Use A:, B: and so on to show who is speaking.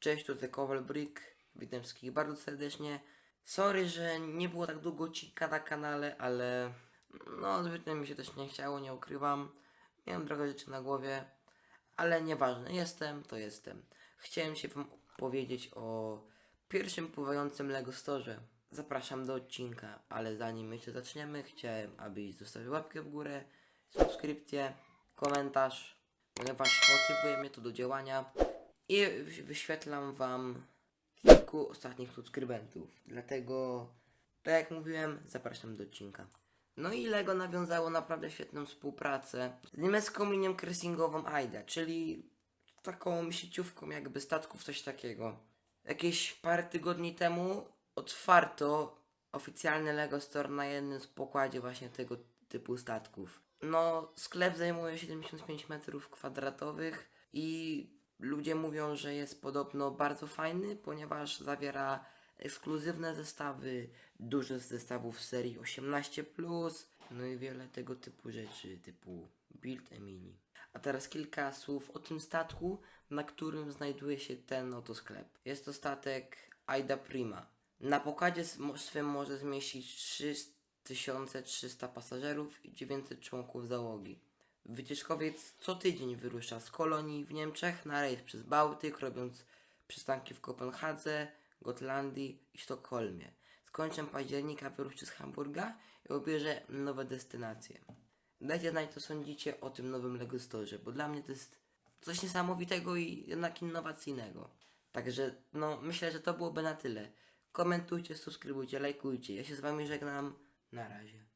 A: Cześć, tutaj Kowal Brick. Witam wszystkich bardzo serdecznie. Sorry, że nie było tak długo odcinka na kanale, ale no zbytnio mi się też nie chciało, nie ukrywam. Miałem trochę rzeczy na głowie, ale nieważne, jestem, to jestem. Chciałem się wam powiedzieć o pierwszym pływającym Lego Store. Zapraszam do odcinka, ale zanim jeszcze zaczniemy, chciałem, abyś zostawił łapkę w górę, subskrypcję, komentarz, ponieważ motywuje mnie to do działania i wyświetlam wam kilku ostatnich subskrybentów. Dlatego, tak jak mówiłem, zapraszam do odcinka. No i Lego nawiązało naprawdę świetną współpracę z niemiecką linią cressingową AIDA, czyli taką sieciówką jakby statków, coś takiego. Jakieś parę tygodni temu otwarto oficjalny Lego Store na jednym z pokładzie właśnie tego typu statków. No, sklep zajmuje 75 metrów kwadratowych i ludzie mówią, że jest podobno bardzo fajny, ponieważ zawiera ekskluzywne zestawy, dużo zestawów serii 18+, no i wiele tego typu rzeczy, typu Build a Mini. A teraz kilka słów o tym statku, na którym znajduje się ten oto sklep. Jest to statek Aida Prima. Na pokładzie swym może zmieścić 3300 pasażerów i 900 członków załogi. Wycieczkowiec co tydzień wyrusza z Kolonii w Niemczech na rejs przez Bałtyk, robiąc przystanki w Kopenhadze, Gotlandii i Sztokholmie. Z końcem października wyruszy z Hamburga i obierze nowe destynacje. Dajcie znać, co sądzicie o tym nowym Lego Store, bo dla mnie to jest coś niesamowitego i jednak innowacyjnego. Także, no, myślę, że to byłoby na tyle. Komentujcie, subskrybujcie, lajkujcie. Ja się z wami żegnam. Na razie.